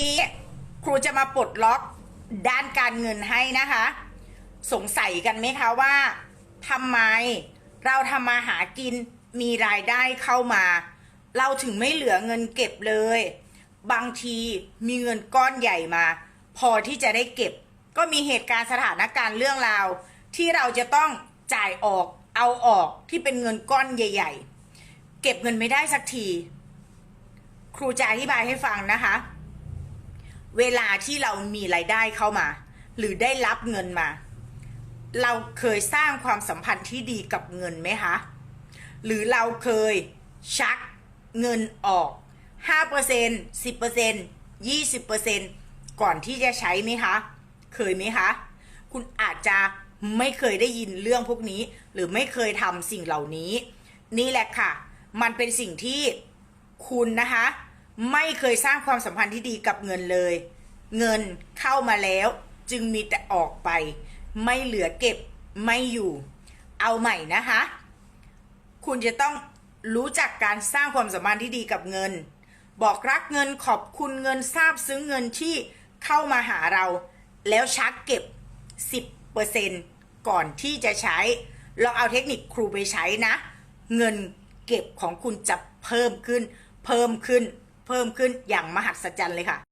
นี้ครูจะมาปลดล็อกด้านการเงินให้นะคะ สงสัยกันไหมคะว่าทำไมเราทำมาหากินมีรายได้เข้ามา เราถึงไม่เหลือเงินเก็บเลย บางทีมีเงินก้อนใหญ่มา พอที่จะได้เก็บ ก็มีเหตุการณ์สถานการณ์เรื่องราว ที่เราจะต้องจ่ายออกเอาออกที่เป็นเงินก้อนใหญ่ ๆ เก็บเงินไม่ได้สักที ครูจะอธิบายให้ฟังนะคะ เวลาที่เรามีรายได้เข้ามา หรือได้รับเงินมา เราเคยสร้างความสัมพันธ์ที่ดีกับเงินไหมคะ หรือเราเคยชักเงินออก 5% 10% 20%ก่อนที่จะใช้ไหมคะ เคยไหมคะ คุณอาจจะไม่เคยได้ยินเรื่องพวกนี้ หรือไม่เคยทำสิ่งเหล่านี้ นี่แหละค่ะ มันเป็นสิ่งที่คุณนะคะ ไม่เคยสร้างความสัมพันธ์ที่ดีกับเงินเลย เงินเข้ามาแล้วจึงมีแต่ออกไป ไม่เหลือเก็บไม่อยู่ เอาใหม่นะคะ คุณจะต้องรู้จักการสร้างความสัมพันธ์ที่ดีกับเงิน บอกรักเงินขอบคุณเงินซาบซึ้งเงินที่เข้ามาหาเรา แล้วชักเก็บ 10%ก่อนที่จะใช้ ลองเอาเทคนิคครูไปใช้นะ เงินเก็บของคุณจะเพิ่มขึ้น เพิ่มขึ้น เพิ่มขึ้นอย่างมหัศจรรย์เลยค่ะ